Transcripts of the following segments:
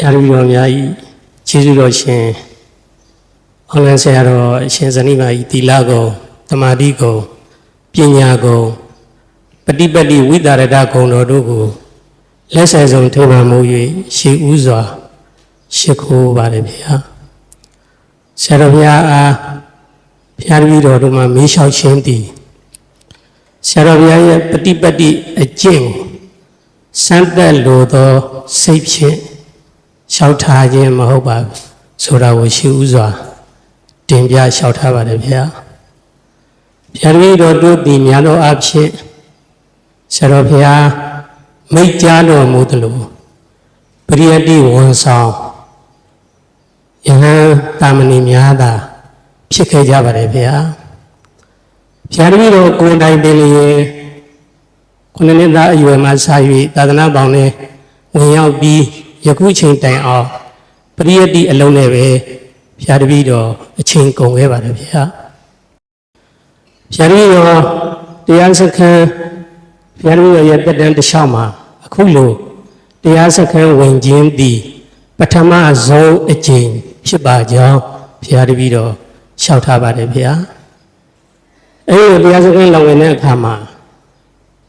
ရာလူတော်များဤကျေးဇူးတော်ရှင်အွန်လိုင်းဆရာတော်အရှင်ဇနိမာဤသီလကုံတမာတိကုံပညာကုံပฏิပတ်တိဝိတာရဒကုံတော်တို့ကိုလက်ဆက်ဆုံးထိမှန်မှု၍ရှေးဥစွာရှိခိုးပါတယ်ဗျာဆရာတော်ဘုရားအားဘုရားတပည့်တော်တို့မှာမေးလျှောက်ခြင်းသည်ဆရာတော်ဘုရားရဲ့ပฏิပတ်တိအကျင့်ကိုစမ်းသက်လိုသောစိတ်ဖြင့် လျှောက်ထားခြင်းမဟုတ်ပါဘူးဆိုတာကိုရှိဥစွာတင်ပြလျှောက်ထားပါတယ်ဗျာဗျာတပည့်တော်တို့ဒီများသောအဖြစ်ဆရာတော်ဘုရားမိတ်ကြားတော်မူသလိုပရိယတ္တိဝန်ဆောင်ယဟန်တာမဏိများသာဖြစ်ခဲ့ကြပါတယ်ဗျာဗျာတပည့်တော်ကိုယ်တိုင်ပင်လျင်ခုနှစ်နှစ်သားအရွယ်မှစ၍သာသနာပေါင်းနဲ့ဝင်ရောက်ပြီး ယခုချိန်တိုင်အောင်ပရိယတ္တိအလုံးနဲ့ပဲဘုရားတပည့်တော်အချိန်ကုန်ခဲ့ပါတယ်ဗျာဘုရားတပည့်တော်တရားစခန်းဘုရားတပည့်တော်ရဲ့တက်တန်းတစ်လျှောက်မှာအခုလိုတရားစခန်းဝင်ခြင်းသည်ပထမဆုံးအကျင့်ဖြစ်ပါကြောင်းဘုရားတပည့်တော်လျှောက်ထားပါတယ်ဗျာအဲဒီလိုတရားစခန်းလောင်ဝင်တဲ့အခါမှာ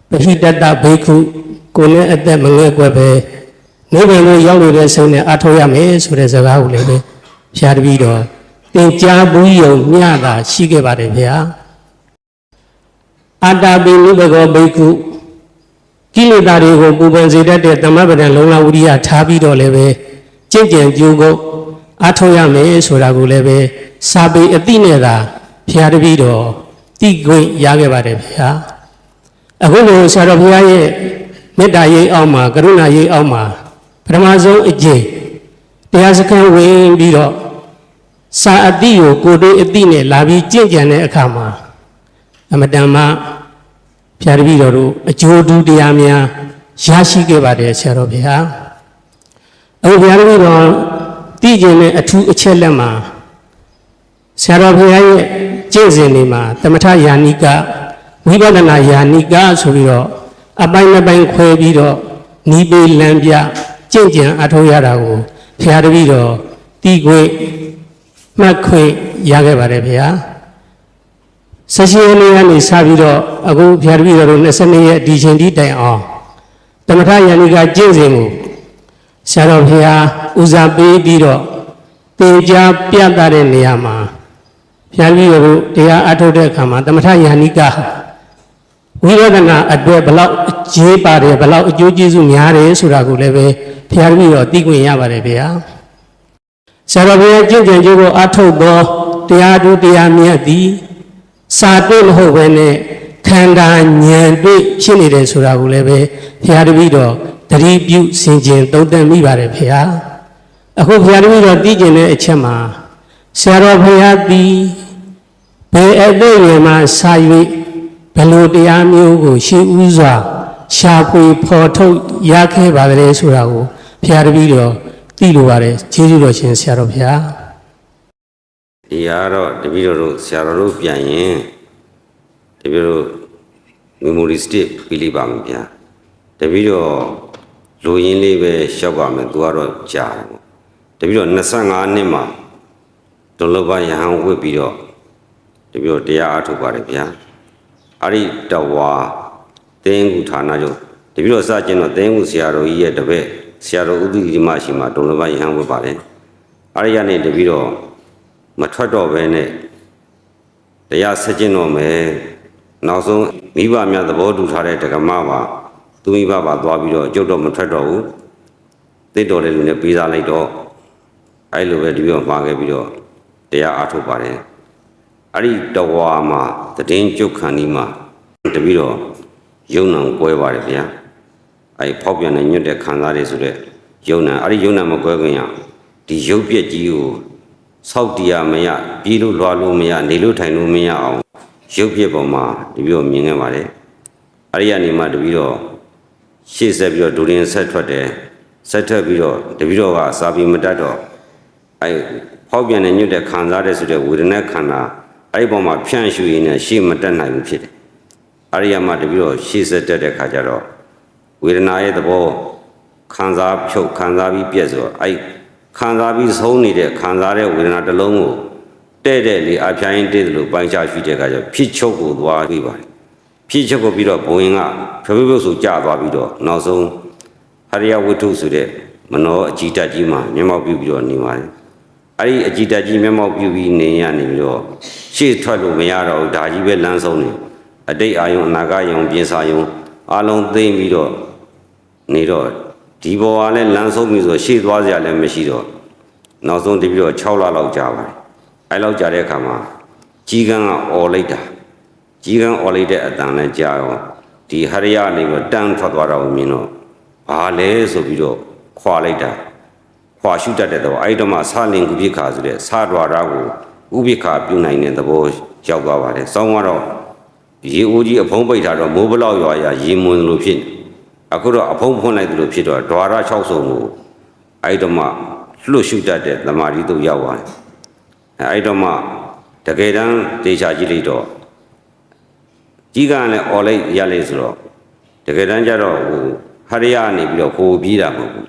ပဟိတတဘေခုကိုယ်နဲ့အသက်မငဲ့ကွယ်ပဲ နိဗ္ဗာန်ကိုရောက်လို့တဲ့ဆုံးနဲ့အထောက်ရမယ်ဆိုတဲ့စကားကိုလည်းပဲဘုရားတပည့်တော်သင်ကြားဘူးယုံမျှတာရှိခဲ့ပါတယ်ဗျာအတ္တပိနိဘဂောဘိက္ခုကိလေသာတွေကိုပူပန်စေတတ်တဲ့သမဗဒံလုံလဝိရိယထားပြီးတော့လည်းပဲကြင်ကြံကြိုးကုတ်အထောက်ရမယ်ဆိုတာကိုလည်းပဲစာပေအတိနဲ့သာဘုရားတပည့်တော်တိခွင့်ရခဲ့ပါတယ်ဗျာအခုလိုဆရာတော်ဘုရားရဲ့မေတ္တာရိပ်အောက်မှာကရုဏာရိပ်အောက်မှာ ပထမဆုံးအကျင့်တရားစခန်းဝင်ပြီးတော့စာအတိကိုကိုယ်တို့အတိနဲ့လာပြီးကြင့်ကြံတဲ့အခါမှာအမတန်မှဖြာတပည့်တော်တို့အကျိုးတူတရားများရရှိခဲ့ပါတယ်ဆရာတော်ဘုရားအခုဘုရားတပည့်တော်တည်ကျင်တဲ့အထူးအချက်လက်မှာဆရာတော်ဘုရားရဲ့ကျင့်စဉ်တွေမှာတမထယာနိကဝိပဿနာယာနိကဆိုပြီးတော့အပိုင်းနှစ်ပိုင်းခွဲပြီးတော့နီးပေးလမ်းပြ ကြင့်ကြံအထောက်ရတာကိုဘုရားတပည့်တော်တီးခွင့်မှတ်ခွင့်ရခဲ့ပါတယ်ဗျာဆက်ရှိရလေးကနေစပြီးတော့အခုဘုရားတပည့်တော်တို့22ရက်ဒီချိန်ဒီတိုင်အောင်တမထယန္တိကကျင့်စဉ်ကိုဆရာတော်ဘုရားဦးစားပေးပြီးတော့သင်ကြားပြသတဲ့နေရာမှာဘုရားတပည့်တော်တို့တရားအထုတ်တဲ့အခါမှာတမထယန္တိကဟာဝိပဿနာအတွက်ဘလောက်အကျေးပါတယ်ဘလောက်အကျိုးကျေးဇူးများတယ်ဆိုတာကိုလည်းပဲ ဖျားပြီးတော့သိခွင့်ရပါတယ်ဗျာဆရာတော်ဘုရားကြင်ကြံကြိုးကိုအထုတ်သောတရားတူတရားမြတ်သည်စာတွေ့မဟုတ်ဘဲနဲ့ခန္ဓာဉာဏ်တွေ့ဖြစ်နေတယ်ဆိုတာကိုလည်းပဲဖျားတပည့်တော်တတိပြုစင်ကျင်သုံးသပ်မိပါတယ်ဖေဟာအခုဖျားတပည့်တော်သိကျင်တဲ့အချက်မှာဆရာတော်ဘုရားသည်ဘယ်အသိဉာဏ်မှာစာ၍ဘယ်လိုတရားမျိုးကိုရှေးဥစွာရှာဖွေဖော်ထုတ်ရခဲ့ပါကလေးဆိုတာကို ဘုရားတပည့်တော်သိလိုပါတယ်ကျေးဇူးတော်ရှင်ဆရာတော်ဘုရားဒီဟာတော့တပည့်တော်တို့ဆရာတော်တို့ပြန်ရင်တပည့်တော် memory stick ပြီးလိပါမယ်ဗျာတပည့်တော်လူရင်းလေးပဲရှောက်ပါမယ်သူကတော့ကြာတယ်ပေါ့တပည့်တော်25နှစ်မှာဒုလဘယဟန်ဝစ်ပြီးတော့တပည့်တော်တရားအားထုတ်ပါတယ်ဗျာအဲ့ဒီတဝါတင်းကူဌာနချုပ်တပည့်တော်စကျင်တော့တင်းကူဆရာတော်ကြီးရဲ့တပည့် ဆရာတော်ဥဒ္ဓိဒီမရှိမှာဒုလဘယဟန်ဝစ်ပါတယ်အဲ့ဒီကနေတပည့်တော်မထွက်တော့ဘဲနဲ့တရားဆက်ကျင်တော့မယ်နောက်ဆုံးမိဘများသဘောတူထားတဲ့တက္ကမပါသူမိဘပါသွားပြီးတော့အကျုပ်တော့မထွက်တော့ဘူးသိတော်တဲ့လူနဲ့ပေးစားလိုက်တော့အဲ့လိုပဲဒီပြောမှာခဲ့ပြီးတော့တရားအားထုတ်ပါတယ်အဲ့ဒီတဝါမှာတည်င်းကျုပ်ခန္ဒီမှာတပြီးတော့ယုံနံကွဲပါတယ်ဗျာ အဲ့ဖောက်ပြန်တဲ့ညွတ်တဲ့ခံစားတွေဆိုတဲ့ယုံနံအဲ့ဒီယုံနံမကွဲခင်ရဒီရုပ်ပြက်ကြီးကိုဆောက်တရားမရပြေးလို့လွာလို့မရနေလို့ထိုင်လို့မရအောင်ရုပ်ပြက်ပေါ်မှာတပည့်တော်မြင်ခဲ့ပါတယ်အဲ့ဒီကနေမှတပည့်တော်ရှေ့ဆက်ပြီးတော့ဒူရင်ဆက်ထွက်တယ်ဆက်ထွက်ပြီးတော့တပည့်တော်ကစာပြီးမတတ်တော့အဲ့ဖောက်ပြန်နေညွတ်တဲ့ခံစားတဲ့ဆိုတဲ့ဝေဒနာခန္ဓာအဲ့ဒီပေါ်မှာဖြန့်ရှူရင်းနဲ့ရှေ့မတက်နိုင်ဘူးဖြစ်တယ်အဲ့ဒီကမှတပည့်တော်ရှေ့ဆက်တက်တဲ့ခါကျတော့ ဝေဒနာရဲ့သဘောခံစားဖြုတ်ခံစားပြီးပြက်ဆိုတော့အဲ့ခံစားပြီးဆုံးနေတဲ့ခံစားတဲ့ဝေဒနာတစ်လုံးကိုတဲ့တဲ့လေးအဖျားရင်တဲ့လို့ပိုင်းခြားရှိတဲ့အခါကျတော့ဖြစ်ချုပ်ကိုသွားပြီးပါတယ်ဖြစ်ချုပ်ကိုပြီးတော့ဘုံရင်ကဖြုတ်ဖြုတ်ဆိုကြာသွားပြီးတော့နောက်ဆုံးဟရိယဝိထုဆိုတဲ့မနောအကြည်တက်ကြီးမှာမျက်မှောက်ပြုပြီးတော့နေပါတယ်အဲ့ဒီအကြည်တက်ကြီးမျက်မှောက်ပြုပြီးနေရနေပြီးတော့ရှေ့ထွက်လို့မရတော့ဘူးဒါကြီးပဲလမ်းဆုံးနေအတိတ်အာယုံအနာဂတ်ယုံပြင်စာယုံအလုံးသိမ့်ပြီးတော့ နေတော့ဒီဘောကလည်းလမ်းဆုံးပြီဆိုရှေ့သွားစရာလည်းမရှိတော့နောက်ဆုံးတပြီးတော့6လလောက်ကြာပါတယ်အဲလောက်ကြာတဲ့အခါမှာကြီးကန်းကអော်လိုက်တာကြီးကန်းអော်လိုက်တဲ့အတန်နဲ့ကြာရောဒီဟရိယနေပြီးတန်းထွက်သွားတာကိုမြင်တော့ဘာလဲဆိုပြီးတော့ခွာလိုက်တာခွာရှုတတ်တဲ့တော့အဲ့ဒီတော့မှဆလင်ကုပိခါဆိုတဲ့စာဒွါရကိုဥပိခါပြုနိုင်တဲ့သဘောရောက်သွားပါတယ်စောင်းကတော့ရေအိုးကြီးအဖုံးပိတ်ထားတော့မိုးဘလောက်ရွာရရေမွန်လို့ဖြစ်နေ အခုတော့အဖုံးဖွင့်လိုက်သလိုဖြစ်တော့ဒွါရ6ဆုံကိုအဲ့တော့မှလှုပ်ရှုတတ်တဲ့သမာဓိတို့ရောက်သွားတယ်အဲ့တော့မှတကယ်တမ်းတေချာကြည့်လိုက်တော့ကြီးကလည်းអော်လိုက်ရလေဆိုတော့တကယ်တမ်းကျတော့ဟိုဟရိယနေပြီးတော့ကိုပြေးတာမဟုတ်ဘူး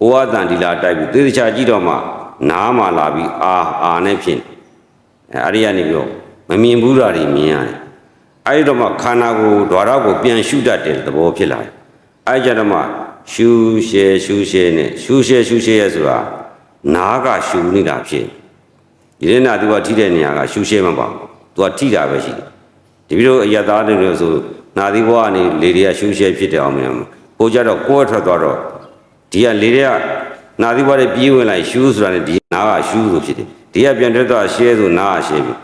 ဟိုအတန်ဒီလာတိုက်ပြီးတေချာကြည့်တော့မှနားမှလာပြီးအာအာနဲ့ဖြစ်နေအဲ့အရိယနေပြီးတော့မမြင်ဘူးတာတွေမြင်ရတယ်အဲ့ဒီတော့မှခန္ဓာကိုယ်ဒွါရကိုပြန်ရှုတတ်တဲ့သဘောဖြစ်လာတယ် အဲ့ကြတော့မှရှူရှဲရှူရှဲနဲ့ရှူရှဲရှူရှဲရဲဆိုတာနားကရှူနေတာဖြစ်ဒီနေ့နာသူကထိတဲ့နေရာကရှူရှဲမပါဘူးသူကထိတာပဲရှိတယ်ဒီပြီးတော့အရသားတွေလို့ဆိုနာသီဘဝကနေလေတွေကရှူရှဲဖြစ်တယ်အောင်မလားဟိုကြတော့ကိုယ်ထွက်သွားတော့ဒီကလေတွေကနာသီဘဝတွေပြေးဝင်လိုက်ရှူဆိုတာနဲ့ဒီနားကရှူဆိုဖြစ်တယ်ဒီကပြန်ထွက်သွားရှဲဆိုနားကရှဲပြီ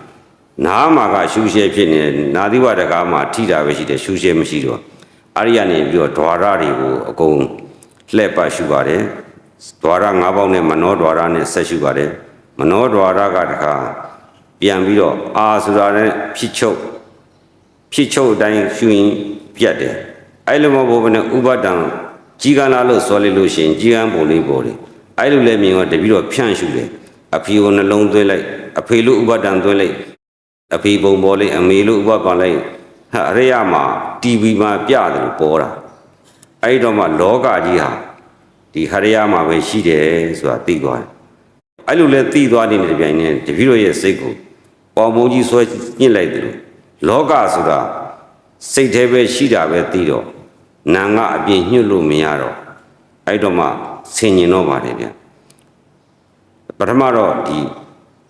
နားမှာကရှူရှဲဖြစ်နေတယ်နာသီဘဝတကားမှာထိတာပဲရှိတယ်ရှူရှဲမရှိတော့ အဲ့ဒီကနေပြီးတော့ဓွာရတွေကိုအကုန်လှည့်ပတ်ရှုပါတယ်ဓွာရ၅ပေါက်နဲ့မနောဓွာရနဲ့ဆက်ရှုပါတယ်မနောဓွာရကတခါပြန်ပြီးတော့အာဆိုတာနဲ့ဖြစ်ချုပ်ဖြစ်ချုပ်အတိုင်းရှုရင်ပြတ်တယ်အဲ့လိုမဟုတ်ဘဲနဲ့ဥပဒံကြီးကန်းလာလို့စောလိုက်လို့ရှိရင်ကြီးကန်းပုံလေးပေါ်လေအဲ့လိုလည်းမြင်တော့တပြီးတော့ဖြန့်ရှုတယ်အဖေကိုနှလုံးသွင်းလိုက်အဖေလို့ဥပဒံသွင်းလိုက်အဖေပုံပေါ်လိုက်အမေလို့ဥပပလိုက်ဟာ အရိယမှာ TV မှာပြတယ်လို့ပေါ်တာအဲ့ဒီတော့မှလောကကြီးဟာဒီဟရိယမှာပဲရှိတယ်ဆိုတာသိသွားတယ်အဲ့လိုလဲသိသွားနေတဲ့ပြိုင်နဲ့တပည့်တော်ရဲ့စိတ်ကိုပေါ်မုံကြီးဆွဲညှစ်လိုက်တယ်လို့လောကဆိုတာစိတ်ထဲပဲရှိတာပဲသိတော့နာငါအပြင်ညှို့လို့မရတော့အဲ့တော့မှဆင်ញင်တော့ပါတယ်ဗျပထမတော့ဒီ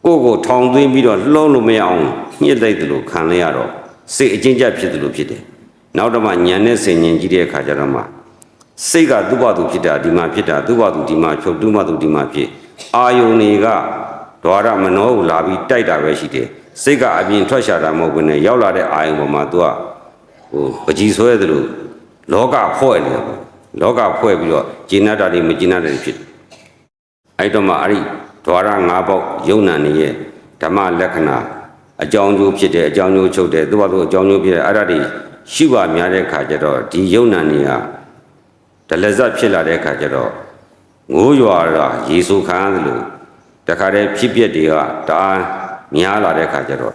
ကိုယ့်ကိုထောင်သွင်းပြီးတော့လှုံးလို့မရအောင်ညှစ်လိုက်တယ်လို့ခံလိုက်ရတော့ စိတ်အကျဉ်းကျဖြစ်တယ်လို့ဖြစ်တယ်။နောက်တော့မှညံနဲ့ဆင်ញင်ကြည့်တဲ့အခါကျတော့မှစိတ်ကသူ့ဘာသူဖြစ်တာဒီမှာဖြစ်တာသူ့ဘာသူဒီမှာဖြုတ်သူ့ဘာသူဒီမှာဖြစ်အာယုန်တွေကဒွါရမနောကိုလာပြီးတိုက်တာပဲရှိတယ်။စိတ်ကအပြင်ထွက်ရှာတာမဟုတ်ဘူးနဲ့ရောက်လာတဲ့အာယုန်ပေါ်မှာသူကဟိုပကြီးဆွဲတယ်လို့လောကဖွဲ့နေတယ်။လောကဖွဲ့ပြီးတော့ဂျင်းနာတာတွေမဂျင်းနာတာတွေဖြစ်တယ်။အဲ့တော့မှအဲ့ဒီဒွါရ၅ပေါက်ယုံနာနေရဲ့ဓမ္မလက္ခဏာ အကြောင်းကျိုးဖြစ်တဲ့အကြောင်းကျိုးချုပ်တယ်သူ့ဘာလို့အကြောင်းကျိုးဖြစ်တယ်အဲ့ဒါတွေရှိပါများတဲ့ခါကျတော့ဒီယုံနာနေဟာဒလဇတ်ဖြစ်လာတဲ့ခါကျတော့ငိုးရွာတာရေဆိုခံရတယ်လို့တခါတည်းဖြစ်ပျက်တွေကတအားများလာတဲ့ခါကျတော့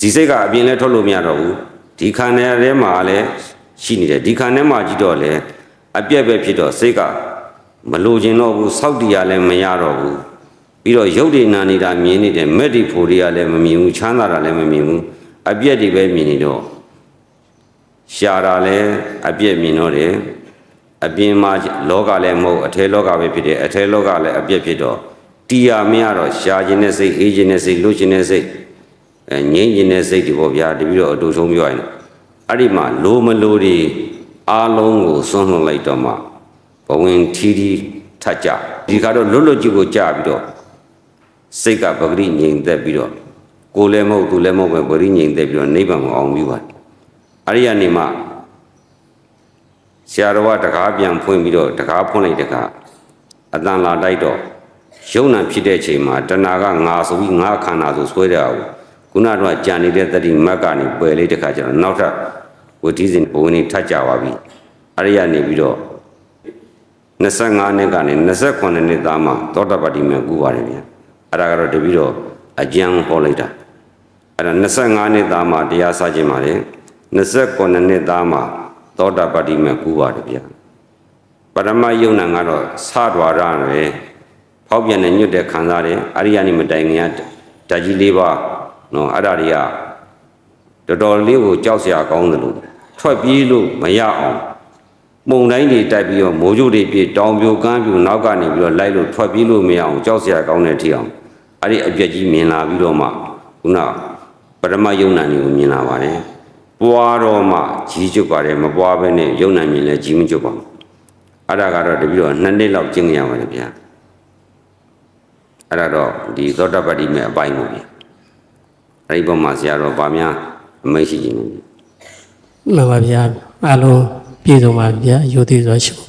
ဒီစိတ်ကအပြင်လဲထုတ်လို့မရတော့ဘူးဒီခန္ဓာထဲမှာလည်းရှိနေတယ်ဒီခန္ဓာမှာကြည့်တော့လေအပြက်ပဲဖြစ်တော့စိတ်ကမလိုချင်တော့ဘူးစောက်တရားလည်းမရတော့ဘူး ပြီးတော့ရုပ်တွေနာနေတာမြင်နေတယ်မက်ဒီဖိုတွေကလည်းမမြင်ဘူးချမ်းသာတာလည်းမမြင်ဘူးအပြက်တွေပဲမြင်နေတော့ရှာတာလည်းအပြက်မြင်တော့တယ်အပြင်မှာလောကလည်းမဟုတ်အထဲလောကပဲဖြစ်တယ်အထဲလောကလည်းအပြက်ဖြစ်တော့တရားမရတော့ရှာခြင်းနဲ့စိတ်အေးခြင်းနဲ့စိတ်လွတ်ခြင်းနဲ့စိတ်အဲငြိမ့်ခြင်းနဲ့စိတ်ဒီပေါ့ဗျာတပြီးတော့အတူဆုံးပြောရင်အဲ့ဒီမှာလိုမလိုတွေအားလုံးကိုစွန့်လွှတ်လိုက်တော့မှဘဝင်ထီထီထကြဒီကတော့လွတ်လွတ်ကြီးကိုကြပြီးတော့ စိတ်ကပဂရိငြိမ်သက်ပြီးတော့ကိုယ်လည်းမဟုတ်သူလည်းမဟုတ်ပဲပဂရိငြိမ်သက်ပြီးတော့နိဗ္ဗာန်ကိုအောင်ပြီးပါအရိယနေမှာဆရာတော်ကတကားပြန်ဖွင့်ပြီးတော့တကားဖွင့်လိုက်တကားအတန်လာတိုက်တော့ယုံနာဖြစ်တဲ့အချိန်မှာတဏှာကငါဆိုပြီးငါခန္ဓာဆိုဆွဲတဲ့အောင်ခုနကတော့ကြံနေတဲ့တတိမတ်ကနေပယ်လေးတခါကျတော့နောက်ထပ်ဝဋ္ဌိစဉ်ဘဝင်ထကြပါပြီအရိယနေပြီးတော့25နှစ်ကနေ28နှစ်သားမှာသောတာပတိမေကူပါတယ်ဗျာ အဲ့ဒါကတော့တပည့်တော်အကျဉ်းဟောလိုက်တာအဲ့ဒါ25နှစ်သားမှာတရားစခြင်းပါတယ်29နှစ်သားမှာသောတာပတိမေကူပါတယ်ဗျာပရမယုံနာကတော့စတော်ရပဲဖောက်ပြန်တဲ့ညွတ်တဲ့ခံစားတယ်အရိယာနိမတိုင်ခင်ကဓာတ်ကြီးလေးပါနော်အဲ့ဒါတွေကတော်တော်လေးကိုကြောက်စရာကောင်းတယ်လို့ထွက်ပြေးလို့မရအောင် ပုံတိုင်းတွေတိုက်ပြီးတော့မိုးကြိုးတွေပြေတောင်ပြိုကမ်းပြိုနောက်ကနေပြီးတော့လိုက်လို့ထွက်ပြေးလို့မရအောင်ကြောက်စရာကောင်းတဲ့ထိအောင်အဲ့ဒီအပြက်ကြီးမြင်လာပြီးတော့မှခုနပရမယုံနာတွေကိုမြင်လာပါတယ်ပွားတော့မှကြီးကျွတ်ပါတယ်မပွားဘဲနဲ့ယုံနာမြင်လဲကြီးမကျွတ်ပါဘူးအဲ့ဒါကတော့တပည့်တော်နှစ်နှစ်လောက်ကျင့်ကြရပါတယ်ဗျာအဲ့ဒါတော့ဒီသောတပတ္တိမဲ့အပိုင်းကိုဗျာအဲ့ဒီပုံမှာဆရာတော်ဗာများအမိတ်ရှိခြင်းလို့မှန်ပါဗျာအလုံး ပြည့်စုံပါဗျာယုံသေးစွာရှိခိုး